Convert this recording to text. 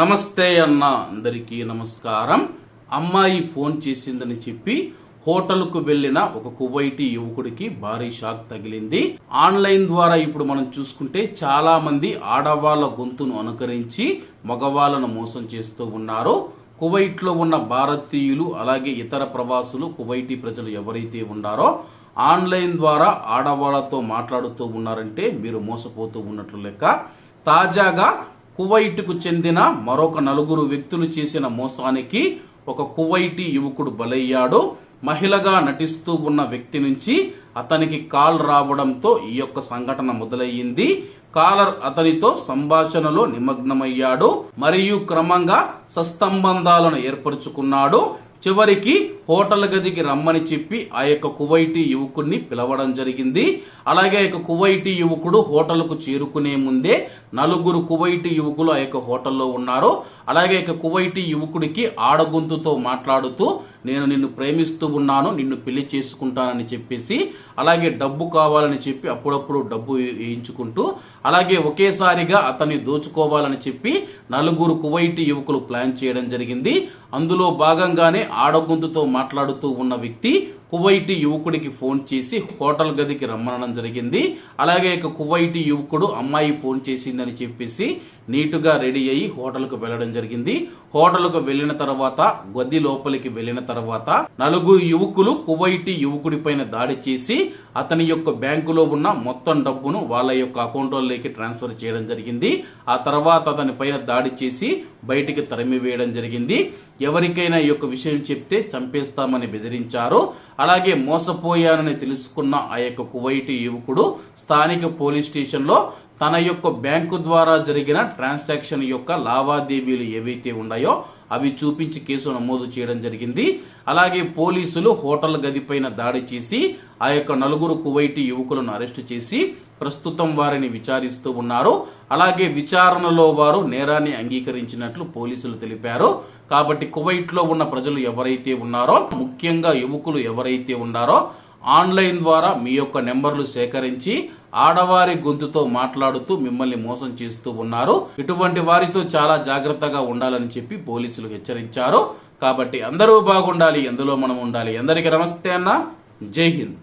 నమస్తే అన్న అందరికీ నమస్కారం. అమ్మాయి ఫోన్ చేసిందని చెప్పి హోటల్కు వెళ్ళిన ఒక కువైటీ యువకుడికి భారీ షాక్ తగిలింది. ఆన్లైన్ ద్వారా ఇప్పుడు మనం చూసుకుంటే చాలా మంది ఆడవాళ్ళ గొంతును అనుకరించి మగవాళ్ళను మోసం చేస్తూ ఉన్నారు. కువైట్లో ఉన్న భారతీయులు అలాగే ఇతర ప్రవాసులు కువైటీ ప్రజలు ఎవరైతే ఉన్నారో ఆన్లైన్ ద్వారా ఆడవాళ్ళతో మాట్లాడుతూ ఉన్నారంటే మీరు మోసపోతూ ఉన్నట్లు లెక్క. తాజాగా కువైట్కు చెందిన మరొక నలుగురు వ్యక్తులు చేసిన మోసానికి ఒక కువైటీ యువకుడు బలయ్యాడు. మహిళగా నటిస్తూ ఉన్న వ్యక్తి నుంచి అతనికి కాల్ రావడంతో ఈ యొక్క సంఘటన మొదలయ్యింది. కాలర్ అతనితో సంభాషణలో నిమగ్నమయ్యాడు. మరియు క్రమంగా సస్తంబంధాలను ఏర్పరచుకున్నాడు. చివరికి హోటల్ గదికి రమ్మని చెప్పి ఆ యొక్క కువైటీ యువకుడిని పిలవడం జరిగింది. అలాగే ఆ యొక్క కువైటీ యువకుడు హోటల్కు చేరుకునే ముందే నలుగురు కువైటీ యువకులు ఆ యొక్క హోటల్లో ఉన్నారు. అలాగే ఇక కువైటీ యువకుడికి ఆడగొంతుతో మాట్లాడుతూ నేను నిన్ను ప్రేమిస్తూ ఉన్నాను నిన్ను పెళ్ళి చేసుకుంటానని చెప్పేసి అలాగే డబ్బు కావాలని చెప్పి అప్పుడప్పుడు డబ్బు వేయించుకుంటూ అలాగే ఒకేసారిగా అతన్ని దోచుకోవాలని చెప్పి నలుగురు కువైటీ యువకులు ప్లాన్ చేయడం జరిగింది. అందులో భాగంగానే ఆడగొంతుతో మాట్లాడుతూ ఉన్న వ్యక్తి కువైటీ యువకుడికి ఫోన్ చేసి హోటల్ గదికి రమ్మనడం జరిగింది. అలాగే ఇక కువైటీ యువకుడు అమ్మాయి ఫోన్ చేసిందని చెప్పేసి నీటుగా రెడీ అయ్యి హోటల్కు వెళ్ళడం జరిగింది. హోటల్కు వెళ్ళిన తర్వాత గది లోపలికి వెళ్ళిన తర్వాత నలుగురు యువకులు కువైటీ యువకుడి పైన దాడి చేసి అతని యొక్క బ్యాంకులో ఉన్న మొత్తం డబ్బును వాళ్ళ యొక్క అకౌంట్లోకి ట్రాన్స్ఫర్ చేయడం జరిగింది. ఆ తర్వాత అతని పైన దాడి చేసి బయటికి తరిమి వేయడం జరిగింది. ఎవరికైనా ఈ యొక్క విషయం చెప్తే చంపేస్తామని బెదిరించారు. అలాగే మోసపోయానని తెలుసుకున్న ఆ యొక్క కువైటీ యువకుడు స్థానిక పోలీస్ స్టేషన్లో తన యొక్క బ్యాంకు ద్వారా జరిగిన ట్రాన్సాక్షన్ యొక్క లావాదేవీలు ఏవైతే ఉన్నాయో అవి చూపించి కేసు నమోదు చేయడం జరిగింది. అలాగే పోలీసులు హోటల్ గదిపైన దాడి చేసి ఆ యొక్క నలుగురు కువైటీ యువకులను అరెస్టు చేసి ప్రస్తుతం వారిని విచారిస్తూ ఉన్నారు. అలాగే విచారణలో వారు నేరాన్ని అంగీకరించినట్లు పోలీసులు తెలిపారు. కాబట్టి కువైట్లో ఉన్న ప్రజలు ఎవరైతే ఉన్నారో ముఖ్యంగా యువకులు ఎవరైతే ఉన్నారో ఆన్లైన్ ద్వారా మీ యొక్క నెంబర్లు సేకరించి ఆడవారి గొంతుతో మాట్లాడుతూ మిమ్మల్ని మోసం చేస్తూ ఉన్నారు. ఇటువంటి వారితో చాలా జాగ్రత్తగా ఉండాలని చెప్పి పోలీసులు హెచ్చరించారు. కాబట్టి అందరూ బాగుండాలి ఎందులో మనం ఉండాలి. అందరికీ నమస్తే అన్న. జై హింద్.